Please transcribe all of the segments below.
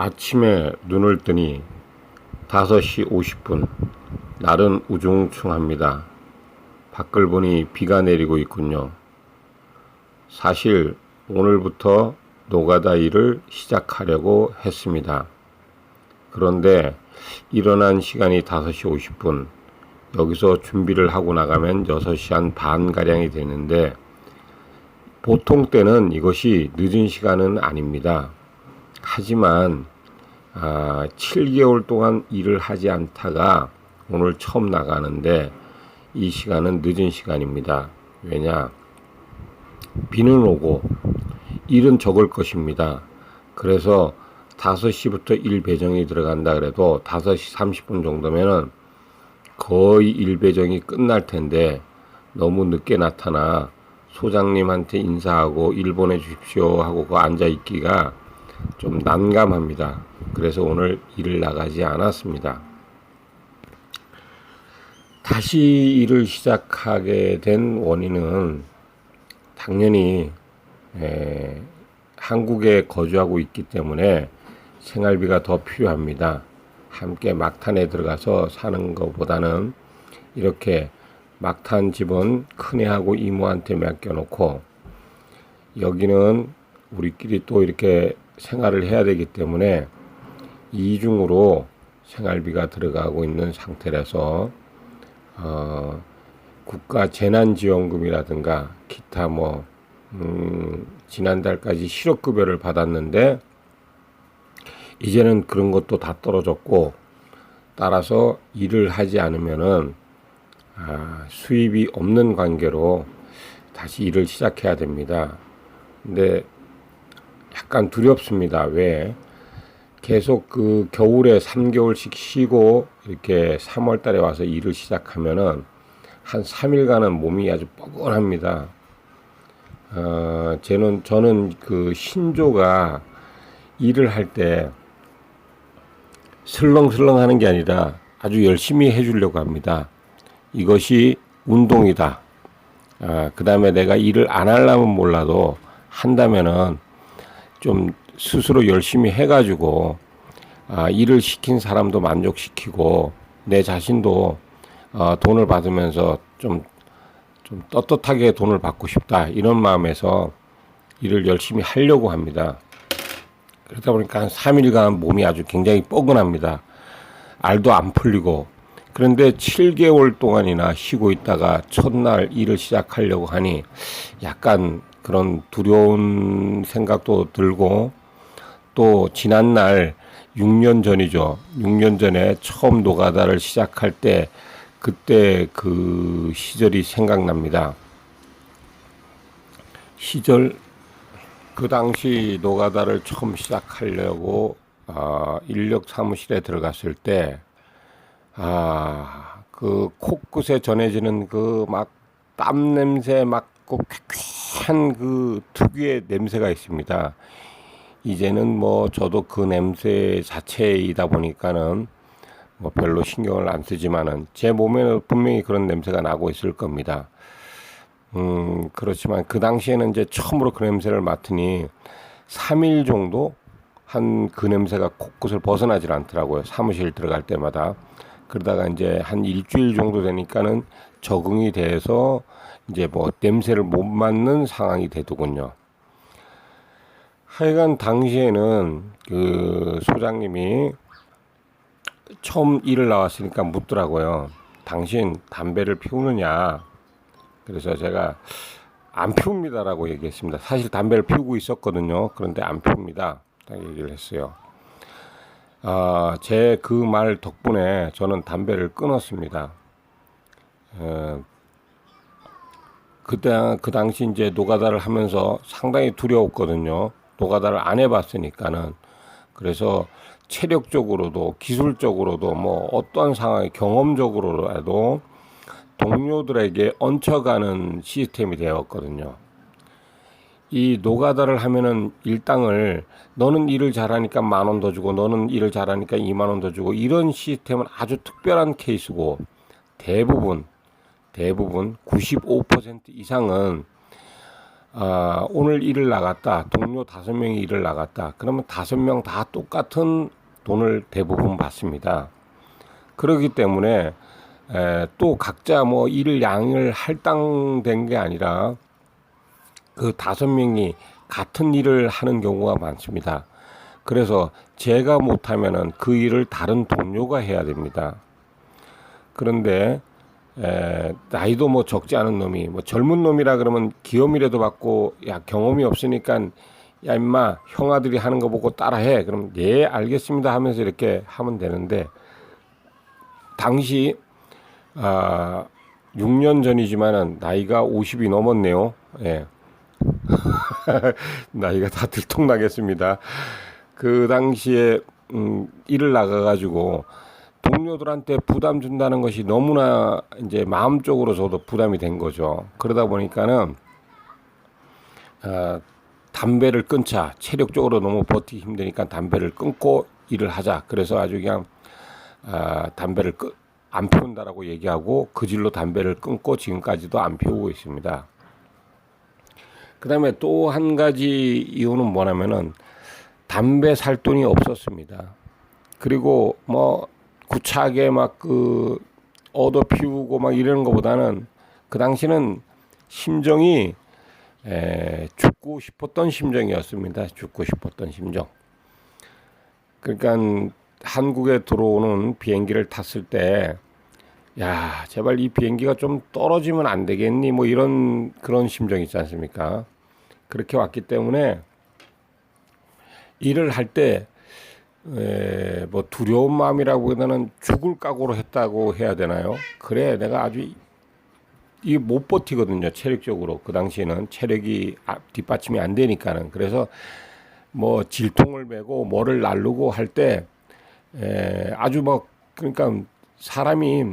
아침에 눈을 뜨니 5시 50분. 날은 우중충합니다. 밖을 보니 비가 내리고 있군요. 사실 오늘부터 노가다 일을 시작하려고 했습니다. 그런데 일어난 시간이 5시 50분. 여기서 준비를 하고 나가면 6시 한 반가량이 되는데 보통 때는 이것이 늦은 시간은 아닙니다. 하지만 아, 7개월 동안 일을 하지 않다가 오늘 처음 나가는데 이 시간은 늦은 시간입니다. 왜냐? 비는 오고 일은 적을 것입니다. 그래서 5시부터 일 배정이 들어간다 그래도 5시 30분 정도면은 거의 일 배정이 끝날 텐데 너무 늦게 나타나 소장님한테 인사하고 일 보내주십시오 하고 그 앉아 있기가 좀 난감합니다. 그래서 오늘 일을 나가지 않았습니다. 다시 일을 시작하게 된 원인은 당연히 에, 한국에 거주하고 있기 때문에 생활비가 더 필요합니다. 함께 막탄에 들어가서 사는 것보다는 이렇게 막탄 집은 큰애하고 이모한테 맡겨놓고 여기는 우리끼리 또 이렇게 생활을 해야 되기 때문에 이중으로 생활비가 들어가고 있는 상태라서 어, 국가 재난지원금이라든가 기타 뭐 음, 지난달까지 실업급여를 받았는데 이제는 그런 것도 다 떨어졌고 따라서 일을 하지 않으면은 아, 수입이 없는 관계로 다시 일을 시작해야 됩니다. 근데 약간 두렵습니다. 왜? 계속 그 겨울에 3개월씩 쉬고 이렇게 3월 달에 와서 일을 시작하면은 한 3일간은 몸이 아주 뻐근합니다. 어, 저는, 저는 그 신조가 일을 할 때 슬렁슬렁 하는 게 아니라 아주 열심히 해주려고 합니다. 이것이 운동이다. 아, 그 다음에 내가 일을 안 하려면 몰라도 한다면은 좀 스스로 열심히 해가지고 아, 일을 시킨 사람도 만족시키고 내 자신도 어, 돈을 받으면서 좀, 좀 떳떳하게 돈을 받고 싶다 이런 마음에서 일을 열심히 하려고 합니다. 그러다 보니까 한 3일간 몸이 아주 굉장히 뻐근합니다. 알도 안 풀리고 그런데 7개월 동안이나 쉬고 있다가 첫날 일을 시작하려고 하니 약간 그런 두려운 생각도 들고 또 지난날 6년 전이죠. 6년 전에 처음 노가다를 시작할 때 그때 그 시절이 생각납니다. 시절 그 당시 노가다를 처음 시작하려고 아, 인력 사무실에 들어갔을 때 아, 그 코끝에 전해지는 그 막 땀 냄새 맡고 쾌쾌한 그 특유의 냄새가 있습니다. 이제는 뭐 저도 그 냄새 자체이다 보니까는 뭐 별로 신경을 안 쓰지만은 제 몸에는 분명히 그런 냄새가 나고 있을 겁니다. 음, 그렇지만 그 당시에는 이제 처음으로 그 냄새를 맡으니 3일 정도 한 그 냄새가 코끝을 벗어나질 않더라고요. 사무실 들어갈 때마다. 그러다가 이제 한 일주일 정도 되니까는 적응이 돼서 이제 뭐 냄새를 못 맡는 상황이 되더군요. 하여간 당시에는 그 소장님이 처음 일을 나왔으니까 묻더라고요. 당신 담배를 피우느냐? 그래서 제가 안 피웁니다라고 얘기했습니다. 사실 담배를 피우고 있었거든요. 그런데 안 피웁니다. 딱 얘기를 했어요. 아, 제 그 말 덕분에 저는 담배를 끊었습니다. 어, 그때 그 당시 이제 노가다를 하면서 상당히 두려웠거든요. 노가다를 안 해봤으니까는 그래서 체력적으로도 기술적으로도 뭐 어떠한 상황이 경험적으로라도 동료들에게 얹혀가는 시스템이 되었거든요. 이 노가다를 하면은 일당을 너는 일을 잘하니까 만 원 더 주고 너는 일을 잘하니까 이만 원 더 주고 이런 시스템은 아주 특별한 케이스고 대부분 대부분 95% 이상은 아, 오늘 일을 나갔다. 동료 다섯 명이 일을 나갔다. 그러면 다섯 명 다 똑같은 돈을 대부분 받습니다. 그렇기 때문에 에, 또 각자 뭐 일을 양을 할당된 게 아니라 그 다섯 명이 같은 일을 하는 경우가 많습니다. 그래서 제가 못하면은 그 일을 다른 동료가 해야 됩니다. 그런데 에, 나이도 뭐 적지 않은 놈이 뭐 젊은 놈이라 그러면 기염이라도 받고 야 경험이 없으니까 야 임마 형아들이 하는 거 보고 따라해 그럼 예 알겠습니다 하면서 이렇게 하면 되는데 당시 아 6년 전이지만은 나이가 50이 넘었네요. 예. 나이가 다 들통나겠습니다. 그 당시에 음, 일을 나가가지고 동료들한테 부담 준다는 것이 너무나 이제 마음적으로 저도 부담이 된 거죠. 그러다 보니까는 어, 담배를 끊자 체력적으로 너무 버티기 힘드니까 담배를 끊고 일을 하자. 그래서 아주 그냥 아, 담배를 끊, 안 피운다라고 얘기하고 그 질로 담배를 끊고 지금까지도 안 피우고 있습니다. 그다음에 또 한 가지 이유는 뭐냐면은 담배 살 돈이 없었습니다. 그리고 뭐 구차하게 막 그 얻어 피우고 막 이러는 것보다는 그 당시는 심정이 에, 죽고 싶었던 심정이었습니다. 죽고 싶었던 심정. 그러니까 한국에 들어오는 비행기를 탔을 때, 야, 제발 이 비행기가 좀 떨어지면 안 되겠니? 뭐 이런 그런 심정 있지 않습니까? 그렇게 왔기 때문에 일을 할 때 에, 뭐 두려운 마음이라고보다는 죽을 각오로 했다고 해야 되나요? 그래, 내가 아주 이 못 버티거든요, 체력적으로. 그 당시에는 체력이 앞- 뒷받침이 안 되니까는. 그래서 뭐 질통을 메고 뭐를 날르고 할 때, 에, 아주 뭐, 그러니까 사람이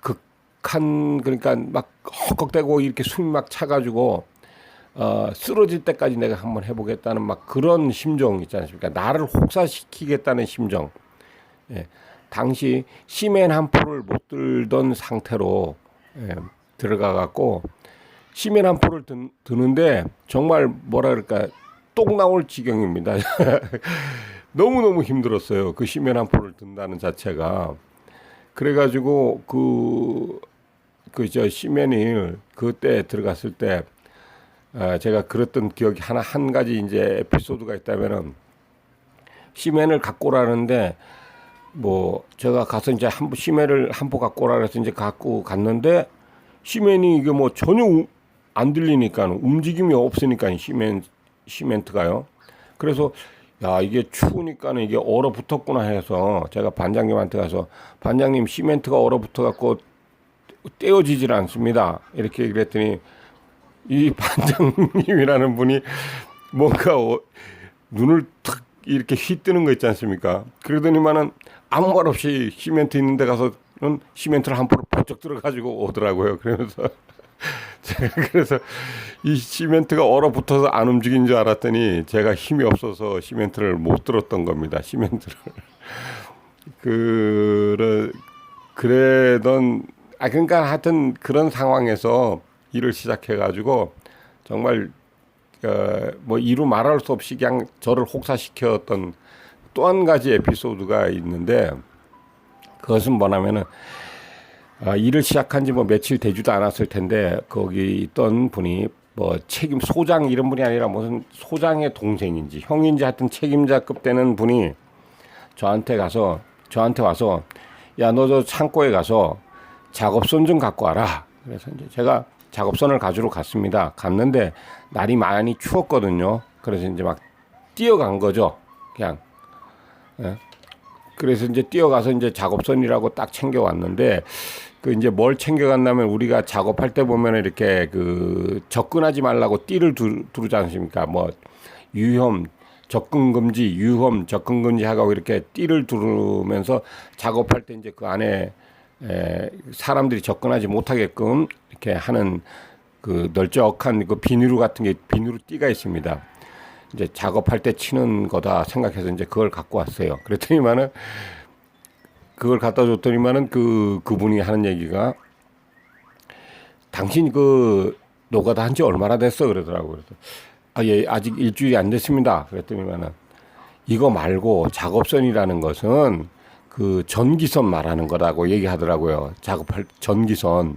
극한, 그러니까 막 헉헉대고 이렇게 숨이 막 차가지고 어, 쓰러질 때까지 내가 한번 해보겠다는 막 그런 심정 있지 않습니까? 나를 혹사시키겠다는 심정. 예, 당시 시멘 한 포를 못 들던 상태로 예, 들어가 갖고 시멘 한 포를 드, 드는데 정말 뭐라 그럴까 똥 나올 지경입니다. 너무 너무 힘들었어요. 그 시멘 한 포를 든다는 자체가 그래가지고 그 그 저 시멘을 그때 들어갔을 때 아, 제가 그랬던 기억이 하나 한 가지 이제 에피소드가 있다면은 시멘을 갖고 오라는데 뭐 제가 가서 이제 한 시멘을 한 포 갖고 오라 그래서 이제 갖고 갔는데 시멘이 이게 뭐 전혀 우- 안 들리니까 움직임이 없으니까 시멘 시멘트가요. 그래서 야 이게 추우니까는 이게 얼어붙었구나 해서 제가 반장님한테 가서 반장님 시멘트가 얼어붙어 갖고 떼어지질 않습니다. 이렇게 얘기를 했더니 이 반장님이라는 분이 뭔가 어, 눈을 탁 이렇게 휘뜨는 거 있지 않습니까? 그러더니만은 아무 말 없이 시멘트 있는 데 가서는 시멘트를 한 포로 번쩍 들어가지고 오더라고요. 그러면서 제가 그래서 이 시멘트가 얼어붙어서 안 움직인 줄 알았더니 제가 힘이 없어서 시멘트를 못 들었던 겁니다. 시멘트를. 그래, 그래던, 아, 그러니까 하여튼 그런 상황에서 일을 시작해 가지고 정말 어, 뭐 이루 말할 수 없이 그냥 저를 혹사시켰던 또 한 가지 에피소드가 있는데 그것은 뭐냐면은 아, 일을 시작한 지 뭐 며칠 되지도 않았을 텐데 거기 있던 분이 뭐 책임 소장 이런 분이 아니라 무슨 소장의 동생인지 형인지 하여튼 책임자급 되는 분이 저한테 가서 저한테 와서 야 너 저 창고에 가서 작업선 좀 갖고 와라. 그래서 이제 제가 작업선을 가지러 갔습니다. 갔는데 날이 많이 추웠거든요. 그래서 이제 막 뛰어간 거죠. 그냥. 예. 그래서 이제 뛰어가서 이제 작업선이라고 딱 챙겨 왔는데 그 이제 뭘 챙겨갔냐면 우리가 작업할 때 보면 이렇게 그 접근하지 말라고 띠를 두, 두르지 않습니까? 뭐 유혐 접근 금지, 유혐 접근 금지 하고 이렇게 띠를 두르면서 작업할 때 이제 그 안에 에, 사람들이 접근하지 못하게끔 이렇게 하는 그 널쩍한 그 비누 같은 게 비누 띠가 있습니다. 이제 작업할 때 치는 거다 생각해서 이제 그걸 갖고 왔어요. 그랬더니만은 그걸 갖다 줬더니만은 그 그분이 하는 얘기가 당신 그 노가다 한 지 얼마나 됐어 그러더라고요. 그래서 아, 예, 아직 일주일이 안 됐습니다. 그랬더니만은 이거 말고 작업선이라는 것은 그 전기선 말하는 거라고 얘기하더라고요. 작업할 전기선.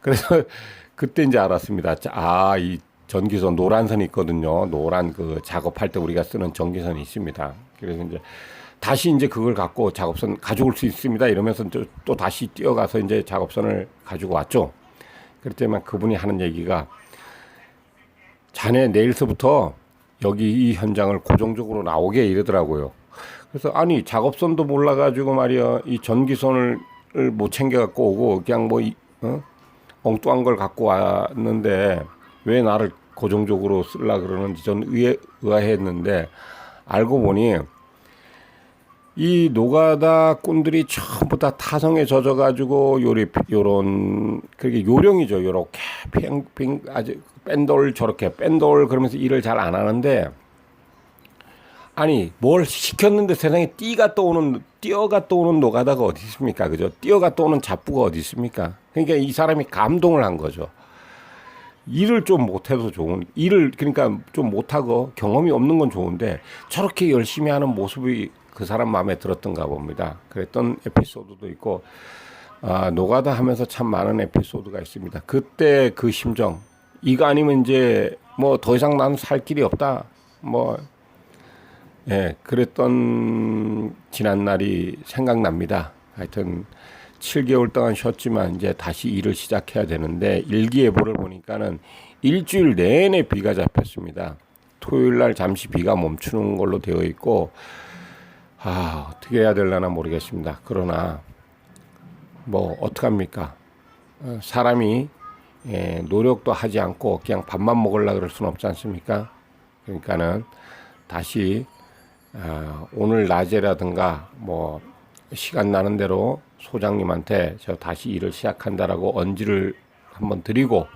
그래서 그때 이제 알았습니다. 자, 아, 이 전기선 노란 선이 있거든요. 노란 그 작업할 때 우리가 쓰는 전기선이 있습니다. 그래서 이제 다시 이제 그걸 갖고 작업선 가져올 수 있습니다. 이러면서 또, 또 다시 뛰어가서 이제 작업선을 가지고 왔죠. 그랬더니 그분이 하는 얘기가 자네 내일서부터 여기 이 현장을 고정적으로 나오게 이러더라고요. 그래서 아니 작업선도 몰라가지고 말이야 이 전기선을 못 챙겨 갖고 오고 그냥 뭐 이, 어? 엉뚱한 걸 갖고 왔는데 왜 나를 고정적으로 쓸라 그러는지 전 의해, 의아했는데 알고 보니 이 노가다 꾼들이 전부 다 타성에 젖어가지고 요리 요런 그게 요령이죠. 요렇게 빙빙 아주 뺀돌 저렇게 뺀돌 그러면서 일을 잘 안 하는데 아니 뭘 시켰는데 세상에 띠가 떠오는 뛰어가 떠오는 노가다가 어디 있습니까? 그죠? 뛰어가 떠오는 잡부가 어디 있습니까? 그러니까 이 사람이 감동을 한 거죠. 일을 좀 못해도 좋은 일을 그러니까 좀 못하고 경험이 없는 건 좋은데 저렇게 열심히 하는 모습이 그 사람 마음에 들었던가 봅니다. 그랬던 에피소드도 있고 아, 노가다 하면서 참 많은 에피소드가 있습니다. 그때 그 심정 이거 아니면 이제 뭐 더 이상 나는 살 길이 없다. 뭐 예, 그랬던 지난 날이 생각납니다. 하여튼 7개월 동안 쉬었지만 이제 다시 일을 시작해야 되는데 일기예보를 보니까는 일주일 내내 비가 잡혔습니다. 토요일 날 잠시 비가 멈추는 걸로 되어 있고 아, 어떻게 해야 될려나 모르겠습니다. 그러나 뭐 어떡합니까? 어, 사람이 예, 노력도 하지 않고 그냥 밥만 먹으려 그럴 수는 없지 않습니까? 그러니까는 다시 아, 오늘 낮에라든가 뭐 시간 나는 대로 소장님한테 저 다시 일을 시작한다라고 언지를 한번 드리고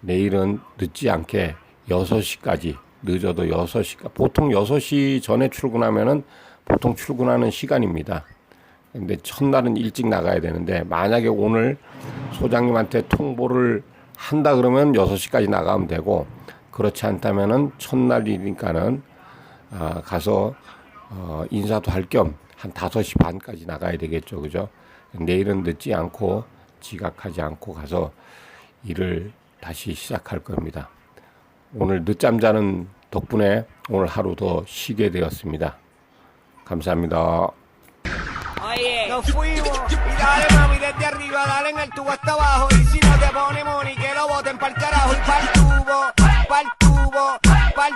내일은 늦지 않게 6시까지 늦어도 6시까 보통 6시 전에 출근하면은 보통 출근하는 시간입니다. 근데 첫날은 일찍 나가야 되는데 만약에 오늘 소장님한테 통보를 한다 그러면 6시까지 나가면 되고 그렇지 않다면은 첫날이니까는 아, 가서 어, 인사도 할 겸 한 5시 반까지 나가야 되겠죠. 그죠? 내일은 늦지 않고 지각하지 않고 가서 일을 다시 시작할 겁니다. 오늘 늦잠 자는 덕분에 오늘 하루 더 쉬게 되었습니다. 감사합니다. Nos fuimos y dale mami desde arriba, dale en el tubo hasta abajo y si no te pone money que lo boten pa'l carajo y pa'l tubo, pa'l tubo, pa'l